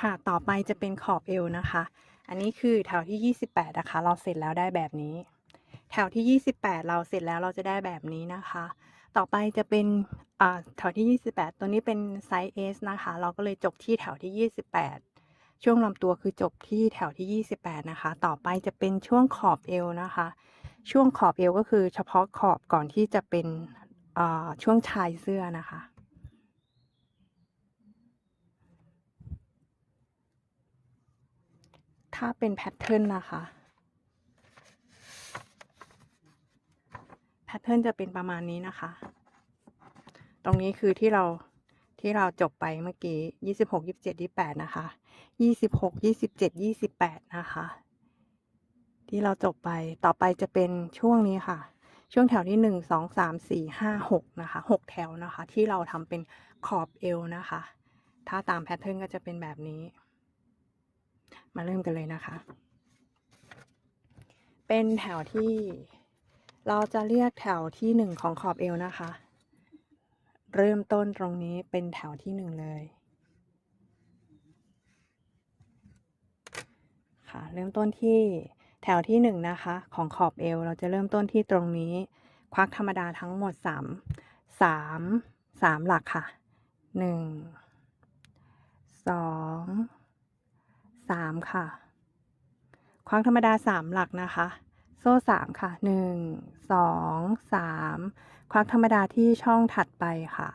ค่ะ ต่อไปจะเป็นขอบเอวนะคะ อันนี้คือแถวที่ 28 นะคะ เราเสร็จแล้วได้แบบนี้ แถวที่ 28 เราเสร็จแล้วเราจะได้แบบนี้นะคะ ต่อไปจะเป็นแถวที่ 28 ตัวนี้เป็นไซส์ S นะคะ เราก็เลยจบที่แถวที่ 28 ช่วงลำตัวคือจบที่แถวที่ 28 นะคะ ต่อไปจะเป็นช่วงขอบเอวนะคะ ช่วงขอบเอวก็คือเฉพาะขอบก่อนที่จะเป็นช่วงชายเสื้อนะคะ ถ้าเป็นแพทเทิร์นนะคะ แพทเทิร์นจะเป็นประมาณนี้นะคะ ตรงนี้คือที่เราที่เราจบไปเมื่อกี้ยี่สิบหกยี่สิบเจ็ดยี่แปดนะคะยี่สิบหกยี่สิบเจ็ดยี่สิบแปดนะคะ ที่เราจบไปต่อไปจะเป็นช่วงนี้ค่ะ ช่วงแถวที่หนึ่งสองสามสี่ห้าหกนะคะหกแถวนะคะ ที่เราทำเป็นขอบเอวนะคะ ถ้าตามแพทเทิร์นก็จะเป็นแบบนี้ มาเริ่มกันเลยนะคะ เป็นแถวที่เราจะเรียกแถวที่หนึ่งของขอบเอวนะคะ เริ่มต้นตรงนี้เป็นแถวที่หนึ่งเลย ค่ะ เริ่มต้นที่แถวที่หนึ่งนะคะ ของขอบเอว เราจะเริ่มต้นที่ตรงนี้ ควักธรรมดาทั้งหมดสามสามสามหลักค่ะหนึ่งสอง สามค่ะ ควักธรรมดาสามหลักนะคะ โซ่สามค่ะหนึ่งสองสามควักธรรมดาที่ช่องถัดไปค่ะ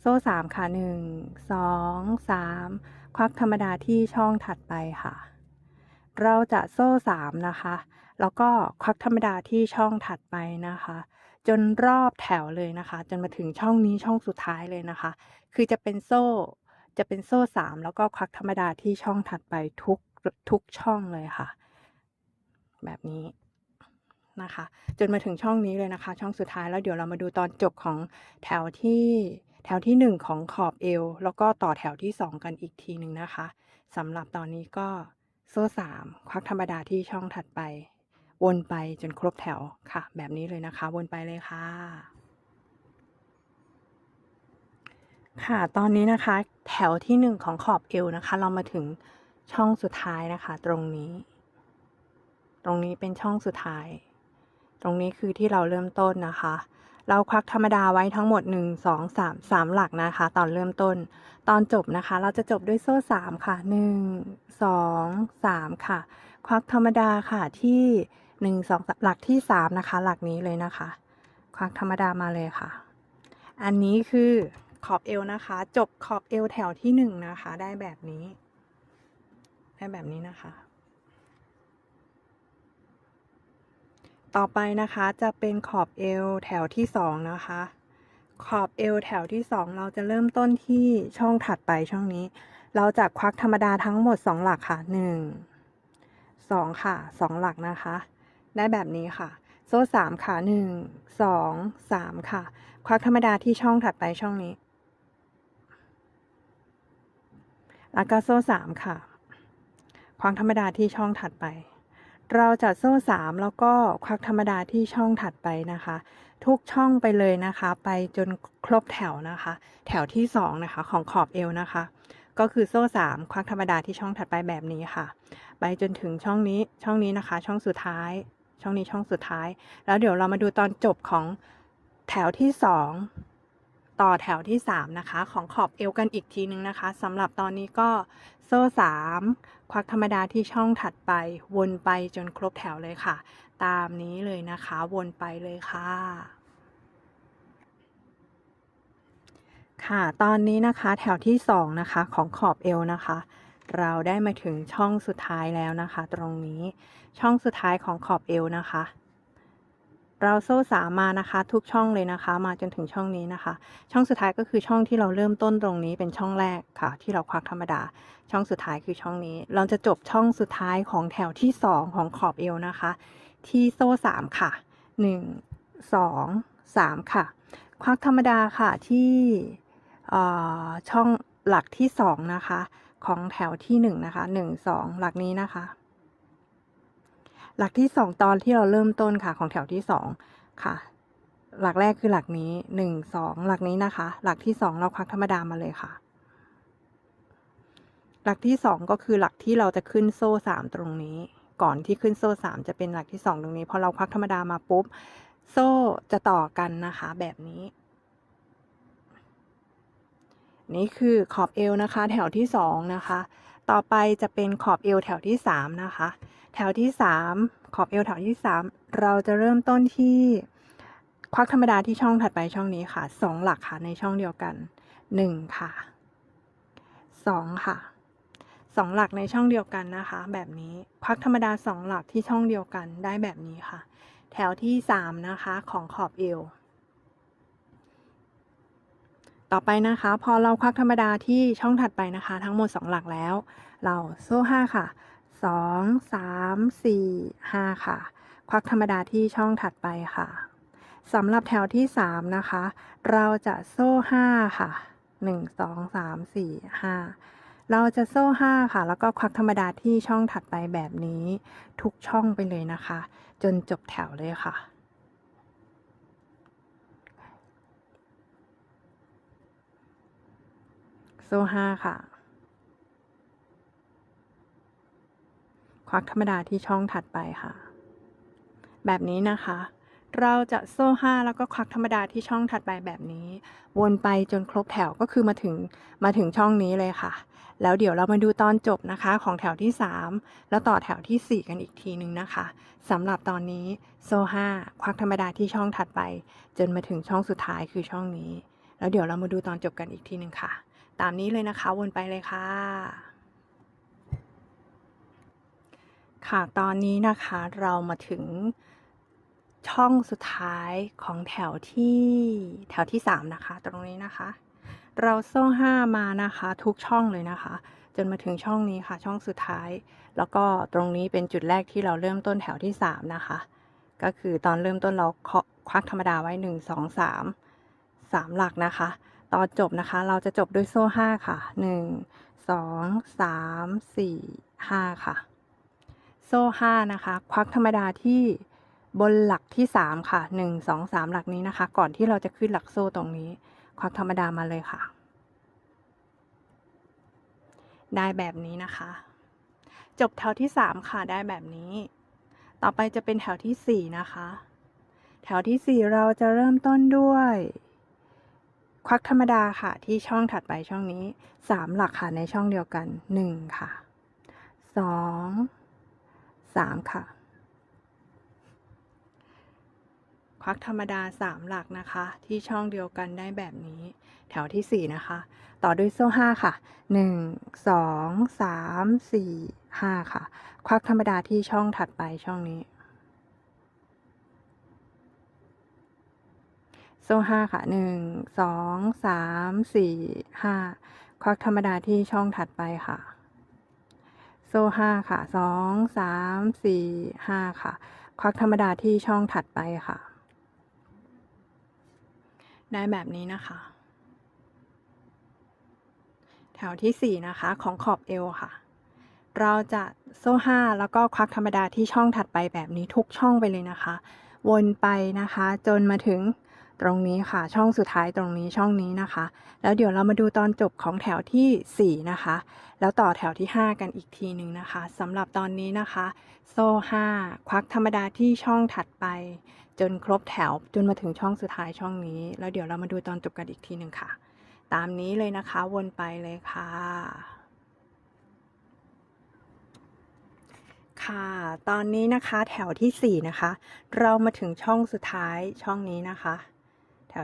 โซ่สามค่ะหนึ่งสองสามควักธรรมดาที่ช่องถัดไปค่ะ เราจะโซ่สามนะคะ แล้วก็ควักธรรมดาที่ช่องถัดไปนะคะจนรอบแถวเลยนะคะ จนมาถึงช่องนี้ช่องสุดท้ายเลยนะคะ คือจะเป็นโซ่ จะเป็นโซ่สามแล้วก็ควักธรรมดาที่ช่องถัดไปทุกทุกช่องเลยค่ะ แบบนี้นะคะ จนมาถึงช่องนี้เลยนะคะ ช่องสุดท้ายแล้วเดี๋ยวเรามาดูตอนจบของแถวที่แถวที่หนึ่งของขอบเอว แล้วก็ต่อแถวที่สองกันอีกทีหนึ่งนะคะสำหรับตอนนี้ก็โซ่สามควักธรรมดาที่ช่องถัดไป วนไปจนครบแถวค่ะ แบบนี้เลยนะคะ วนไปเลยค่ะ ค่ะตอนนี้นะคะแถวที่หนึ่งของขอบเอวนะคะ เรามาถึงช่องสุดท้ายนะคะ ตรงนี้ ตรงนี้เป็นช่องสุดท้าย ตรงนี้คือที่เราเริ่มต้นนะคะ เราควักธรรมดาไว้ทั้งหมด 1 2 3 3 หลักนะคะ ตอนเริ่มต้น ตอนจบนะคะ เราจะจบด้วยโซ่ 3 ค่ะ 1 2 3 ค่ะ ควักธรรมดาค่ะที่ 1 2 หลักที่ 3 นะคะ หลักนี้เลยนะคะ ควักธรรมดามาเลยค่ะ อันนี้คือ ขอบเอวนะคะ จบขอบเอวแถวที่1นะคะ ได้แบบนี้ ได้แบบนี้นะคะ ต่อไปนะคะจะเป็นขอบเอวแถวที่สองนะคะ ขอบเอวแถวที่สองเราจะเริ่มต้นที่ช่องถัดไปช่องนี้ เราจะควักธรรมดาทั้งหมดสองหลักค่ะหนึ่งสองค่ะสองหลักนะคะ ได้แบบนี้ค่ะโซ่สามค่ะหนึ่งสองสามค่ะ ควักธรรมดาที่ช่องถัดไปช่องนี้ แล้วก็โซ่สามค่ะ ควักธรรมดาที่ช่องถัดไป เราจะโซ่สามแล้วก็ควักธรรมดาที่ช่องถัดไปนะคะ ทุกช่องไปเลยนะคะ ไปจนครบแถวนะคะ แถวที่สองนะคะของขอบเอวนะคะ ก็คือโซ่สามควักธรรมดาที่ช่องถัดไปแบบนี้ค่ะ ไปจนถึงช่องนี้ช่องนี้นะคะ ช่องสุดท้าย ช่องนี้ช่องสุดท้าย แล้วเดี๋ยวเรามาดูตอนจบของแถวที่สอง ต่อแถวที่สามนะคะ ของขอบเอวกันอีกทีนึงนะคะสำหรับตอนนี้ก็โซ่สามควักธรรมดาที่ช่องถัดไป วนไปจนครบแถวเลยค่ะ ตามนี้เลยนะคะวนไปเลยค่ะ ค่ะตอนนี้นะคะแถวที่สองนะคะ ของขอบเอวนะคะ เราได้มาถึงช่องสุดท้ายแล้วนะคะ ตรงนี้ช่องสุดท้ายของขอบเอวนะคะ เราโซ่สามมานะคะ ทุกช่องเลยนะคะ มาจนถึงช่องนี้นะคะ ช่องสุดท้ายก็คือช่องที่เราเริ่มต้นตรงนี้เป็นช่องแรกค่ะ ที่เราควักธรรมดา ช่องสุดท้ายคือช่องนี้ เราจะจบช่องสุดท้ายของแถวที่สองของขอบเอวนะคะ ที่โซ่สามค่ะหนึ่งสองสามค่ะ ควักธรรมดาค่ะที่อ่อช่องหลักที่สองนะคะ ของแถวที่หนึ่งนะคะหนึ่งสองหลักนี้นะคะ หลักที่สองตอนที่เราเริ่มต้นค่ะของแถวที่สองค่ะ หลักแรกคือหลักนี้หนึ่งสองหลักนี้นะคะ หลักที่สองเราควักธรรมดามาเลยค่ะ หลักที่สองก็คือหลักที่เราจะขึ้นโซ่สามตรงนี้ ก่อนที่ขึ้นโซ่สามจะเป็นหลักที่สองตรงนี้พอเราควักธรรมดามาปุ๊บ โซ่จะต่อกันนะคะ แบบนี้นี่คือขอบเอวนะคะ แถวที่สองนะคะ ต่อไปจะเป็นขอบเอวแถวที่สามนะคะ ถวที่สามขอบเอวแถวที่สามเราจะเริ่มต้นที่ควักธรรมดาที่ช่องถัดไปช่องนี้ค่ะสองหลักค่ะในช่องเดียวกันหนึ่งค่ะสองค่ะสองหลักในช่องเดียวกันนะคะ แบบนี้ควักธรรมดาสองหลักที่ช่องเดียวกันได้แบบนี้ค่ะ แถวที่สามนะคะของขอบเอวต่อไปนะคะ พอเราควักธรรมดาที่ช่องถัดไปนะคะ ทั้งหมด 2 หลักแล้ว เราโซ่5ค่ะ 2 3 4 5ค่ะ ควักธรรมดาที่ช่องถัดไปค่ะสำหรับแถวที่3นะคะ เราจะโซ่5ค่ะ1 2 3 4 5เราจะโซ่5ค่ะ แล้วก็ควักธรรมดาที่ช่องถัดไปแบบนี้ ทุกช่องไปเลยนะคะ จนจบแถวเลยค่ะโซ่ห้าค่ะ ควักธรรมดาที่ช่องถัดไปค่ะ แบบนี้นะคะ เราจะโซ่ห้าแล้วก็ควักธรรมดาที่ช่องถัดไปแบบนี้ วนไปจนครบแถวก็คือมาถึงมาถึงช่องนี้เลยค่ะ แล้วเดี๋ยวเรามาดูตอนจบนะคะของแถวที่ 3 แล้วต่อแถวทีสี่4 กันอีกทีนึงนะคะสำหรับตอนนี้โซ่ห้าควักธรรมดาที่ช่องถัดไป จนมาถึงช่องสุดท้ายคือช่องนี้ แล้วเดี๋ยวเรามาดูตอนจบกันอีกทีหนึ่งค่ะ ตามนี้เลยนะคะวนไปเลยค่ะ ค่ะ ตอนนี้นะคะเรามาถึงช่องสุดท้ายของแถวที่แถวที่ 3 นะคะ ตรงนี้นะคะ เราโซ่ห้ามานะคะ ทุกช่องเลยนะคะ จนมาถึงช่องนี้ค่ะ ช่องสุดท้าย แล้วก็ตรงนี้เป็นจุดแรกที่เราเริ่มต้นแถวที่ 3 นะคะ ก็คือตอนเริ่มต้นเราเคาะควักธรรมดาไว้ 1 2 3 3 หลักนะคะ ตอนจบนะคะ เราจะจบด้วยโซ่ห้าค่ะหนึ่งสองสามสี่ห้าค่ะ โซ่ห้านะคะ ควักธรรมดาที่บนหลักที่สามค่ะหนึ่งสองสามหลักนี้นะคะ ก่อนที่เราจะขึ้นหลักโซ่ตรงนี้ ควักธรรมดามาเลยค่ะ ได้แบบนี้นะคะ จบแถวที่สามค่ะได้แบบนี้ ต่อไปจะเป็นแถวที่สี่นะคะ แถวที่สี่เราจะเริ่มต้นด้วย ควักธรรมดาค่ะ ที่ช่องถัดไปช่องนี้สามหลักค่ะในช่องเดียวกันหนึ่งค่ะส องสามค่ะ ควักธรรมดาสามหลักนะคะ ที่ช่องเดียวกันได้แบบนี้ แถวที่สี่นะคะ ต่อด้วยโซ่ห้าค่ะหนึ่งสองสามสี่ห้าค่ะ ควักธรรมดาที่ช่องถัดไปช่องนี้โซ่ห้าค่ะหนึ่งสองสามสี่ห้าควักธรรมดาที่ช่องถัดไปค่ะ โซ่ห้าค่ะสองสามสี่ห้าค่ะ ควักธรรมดาที่ช่องถัดไปค่ะ ได้แบบนี้นะคะ แถวที่สี่นะคะของขอบเอวค่ะ เราจะโซ่ห้าแล้วก็ควักธรรมดาที่ช่องถัดไปแบบนี้ทุกช่องไปเลยนะคะ วนไปนะคะ จนมาถึง ตรงนี้ค่ะ ช่องสุดท้ายตรงนี้ช่องนี้นะคะ แล้วเดี๋ยวเรามาดูตอนจบของแถวที่ 4 นะคะ แล้วต่อแถวที่ 5 กันอีกทีหนึ่งนะคะสำหรับตอนนี้นะคะ โซ่ 5 ควักธรรมดาที่ช่องถัดไป จนครบแถวจนมาถึงช่องสุดท้ายช่องนี้ แล้วเดี๋ยวเรามาดูตอนจบกันอีกทีหนึ่งค่ะ ตามนี้เลยนะคะวนไปเลยค่ะค่ะ ตอนนี้นะคะแถวที่ 4 นะคะ เรามาถึงช่องสุดท้ายช่องนี้นะคะ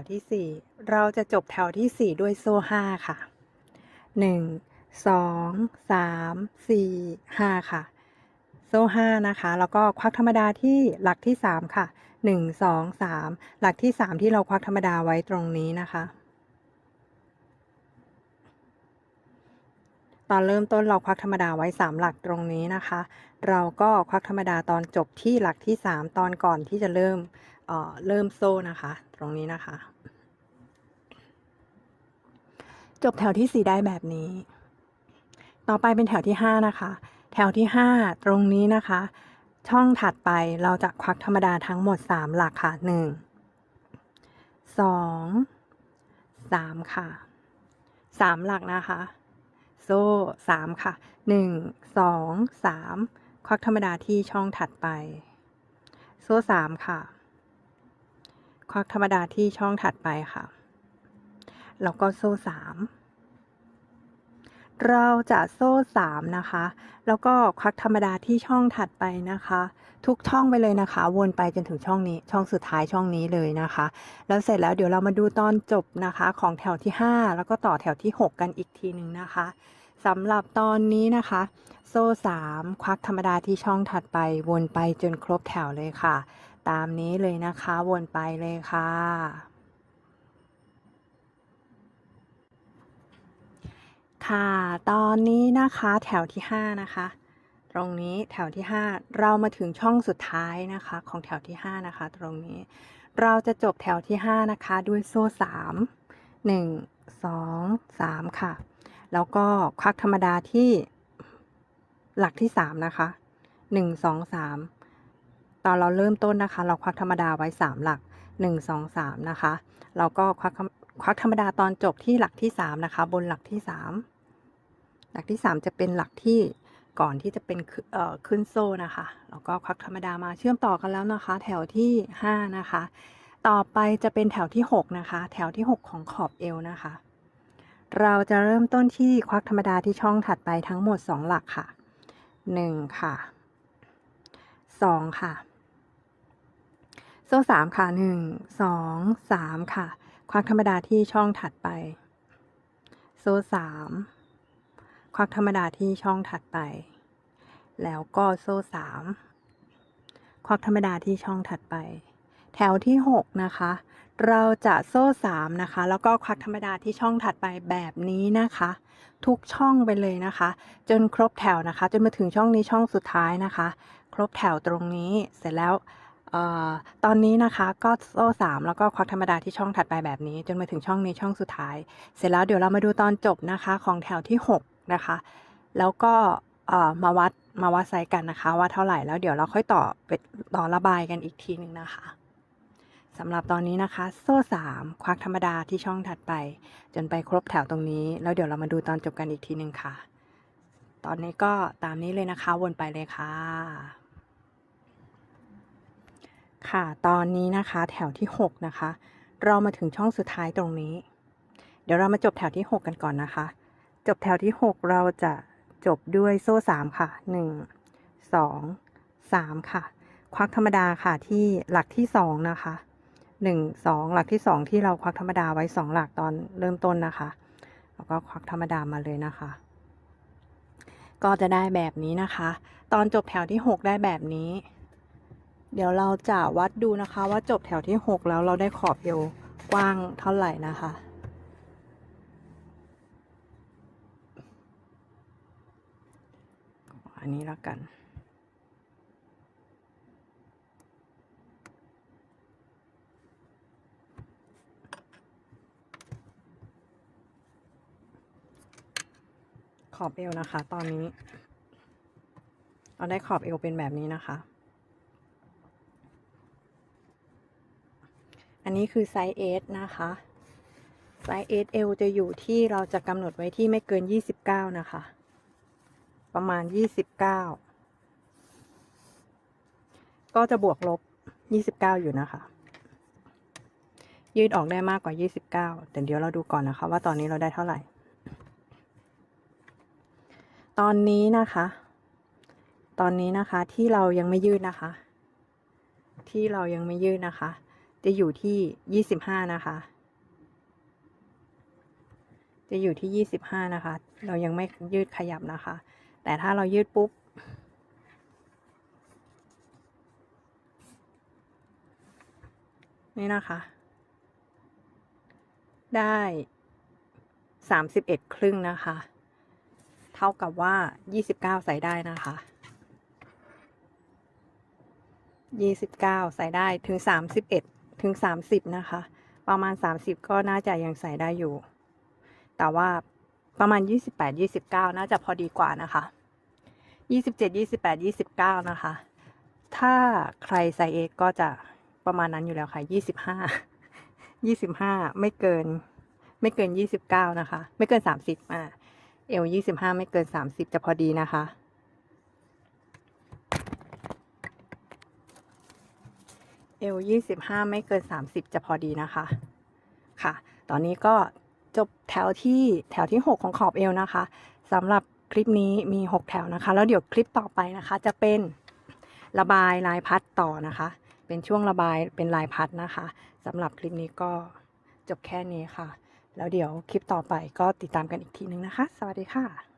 วที่ 4 เราจะจบแถวที่ 4 ด้วยโซ่ 5 ค่ะ 1 2 3 4 5 ค่ะ โซ่ 5 นะคะ แล้วก็ควักธรรมดาที่หลักที่ 3 ค่ะ 1 2 3 หลักที่ 3 ที่เราควักธรรมดาไว้ตรงนี้นะคะ ตอนเริ่มต้นเราควักธรรมดาไว้ 3 หลักตรงนี้นะคะ เราก็ควักธรรมดาตอนจบที่หลักที่ 3 ตอนก่อนที่จะเริ่ม เเริ่มโซ่นะคะ ตรงนี้นะคะ จบแถวที่4ได้แบบนี้ ต่อไปเป็นแถวที่5นะคะ แถวที่5ตรงนี้นะคะ ช่องถัดไปเราจะควักธรรมดาทั้งหมด3หลักค่ะ1 2 3ค่ะ3หลักนะคะ โซ่สามค่ะหนึ่งสองสามควักธรรมดาที่ช่องถัดไป โซ่สามค่ะ ควักธรรมดาที่ช่องถัดไปค่ะ แล้วก็โซ่สามเราจะโซ่สามนะคะ แล้วก็ควักธรรมดาที่ช่องถัดไปนะคะ ทุกช่องไปเลยนะคะ วนไปจนถึงช่องนี้ ช่องสุดท้ายช่องนี้เลยนะคะ แล้วเสร็จแล้วเดี๋ยวเรามาดูตอนจบนะคะ ของแถวที่ 5 แล้วก็ต่อแถวที่ 6 กันอีกทีหนึ่งนะคะสำหรับตอนนี้นะคะ โซ่3ควักธรรมดาที่ช่องถัดไป วนไปจนครบแถวเลยค่ะ ตามนี้เลยนะคะวนไปเลยค่ะ ค่ะ ตอนนี้นะคะแถวที่ 5 นะคะ ตรงนี้แถวที่ 5 เรามาถึงช่องสุดท้ายนะคะ ของแถวที่ 5 นะคะ ตรงนี้ เราจะจบแถวที่ 5 นะคะด้วยโซ่ 3 1 2 3 ค่ะ แล้วก็ควักธรรมดาที่หลักที่ 3 นะคะ 1 2 3 ตอนเราเริ่มต้นนะคะ เราควักธรรมดาไว้ 3 หลัก 1 2 3 นะคะ เราก็ควักควักธรรมดาตอนจบที่หลักที่ 3 นะคะ บนหลักที่ 3 หลักที่ 3 จะเป็นหลักที่ก่อนที่จะเป็นขึ้นโซ่นะคะแล้วก็ควักธรรมดามาเชื่อมต่อกันแล้วนะคะ แถวที่ 5 นะคะ ต่อไปจะเป็นแถวที่ 6 นะคะ แถวที่ 6 ของขอบเอวนะคะ เราจะเริ่มต้นที่ควักธรรมดาที่ช่องถัดไปทั้งหมด 2 หลักค่ะ 1 ค่ะ 2 ค่ะ โซ่3ค่ะ1 2 3ค่ะ ควักธรรมดาที่ช่องถัดไป โซ่3ควักธรรมดาที่ช่องถัดไป แล้วก็โซ่สามควักธรรมดาที่ช่องถัดไป แถวที่6นะคะ เราจะโซ่สามนะคะ แล้วก็ควักธรรมดาที่ช่องถัดไปแบบนี้นะคะ ทุกช่องไปเลยนะคะ จนครบแถวนะคะ จนมาถึงช่องนี้ช่องสุดท้ายนะคะ ครบแถวตรงนี้เสร็จแล้ว ออตอนนี้นะคะก็โซ่สามแล้วก็ควักธรรมดาที่ช่องถัดไปแบบนี้ จนมาถึงช่องนี้ช่องสุดท้าย เสร็จแล้วเดี๋ยวเรามาดูตอนจบนะคะของแถวที่ 6 นะคะ แล้วก็มาวัดมาวัดไซส์กันนะคะ ว่าเท่าไหร่แล้วเดี๋ยวเราค่อยต่อไปต่อระบายกันอีกทีหนึ่งนะคะสำหรับตอนนี้นะคะ โซ่3ควักธรรมดาที่ช่องถัดไป จนไปครบแถวตรงนี้ แล้วเดี๋ยวเรามาดูตอนจบกันอีกทีหนึ่งค่ะ ตอนนี้ก็ตามนี้เลยนะคะวนไปเลยค่ะ ค่ะ ตอนนี้นะคะแถวที่ 6 นะคะ เรามาถึงช่องสุดท้ายตรงนี้ เดี๋ยวเรามาจบแถวที่ 6 กันก่อนนะคะ จบแถวที่ 6 เราจะจบด้วยโซ่ 3 ค่ะ 1 2 3 ค่ะ ควักธรรมดาค่ะที่หลักที่ 2 นะคะ 1 2 หลักที่ 2 ที่เราควักธรรมดาไว้ 2 หลักตอนเริ่มต้นนะคะ แล้วก็ควักธรรมดามาเลยนะคะ ก็จะได้แบบนี้นะคะ ตอนจบแถวที่ 6 ได้แบบนี้ เดี๋ยวเราจะวัดดูนะคะว่าจบแถวที่ 6 แล้วเราได้ขอบเอวกว้างเท่าไหร่นะคะ อันนี้แล้วกันขอบเอวนะคะ ตอนนี้ เราได้ขอบเอวเป็นแบบนี้นะคะ นี้คือไซส์เอสนะคะ ไซส์เอสเอลจะอยู่ที่เราจะกำหนดไว้ที่ไม่เกิน 29 นะคะ ประมาณ 29 ก็จะบวกลบ 29 อยู่นะคะ ยืดออกได้มากกว่า 29 แต่เดี๋ยวเราดูก่อนนะคะ ว่าตอนนี้เราได้เท่าไหร่ ตอนนี้นะคะ ตอนนี้นะคะที่เรายังไม่ยืดนะคะ ที่เรายังไม่ยืดนะคะ จะอยู่ที่25นะคะ จะอยู่ที่25นะคะ เรายังไม่ยืดขยับนะคะ แต่ถ้าเรายืดปุ๊บ นี่นะคะ ได้31ครึ่งนะคะ เท่ากับว่า29ใส่ได้นะคะ29ใส่ได้ถึง31 ถึง 30 นะคะ ประมาณ 30 ก็น่าจะยังใส่ได้อยู่ แต่ว่าประมาณ 28 29 น่าจะพอดีกว่านะคะ 27 28 29 นะคะ ถ้าใครใส่เอกก็จะประมาณนั้นอยู่แล้วค่ะ 25 25 ไม่เกิน ไม่เกิน 29 นะคะ ไม่เกิน 30อ่าเอวยี่สิบห้าไม่เกินสามสิบจะพอดีนะคะ เอวยี่สิบห้าไม่เกินสามสิบจะพอดีนะคะ ค่ะ ตอนนี้ก็จบแถวที่แถวที่หกของขอบเอวนะคะสำหรับคลิปนี้มีหกแถวนะคะ แล้วเดี๋ยวคลิปต่อไปนะคะ จะเป็นระบายลายพัดต่อนะคะ เป็นช่วงระบายเป็นลายพัดนะคะสำหรับคลิปนี้ก็จบแค่นี้ค่ะ แล้วเดี๋ยวคลิปต่อไปก็ติดตามกันอีกทีนึงนะคะ สวัสดีค่ะ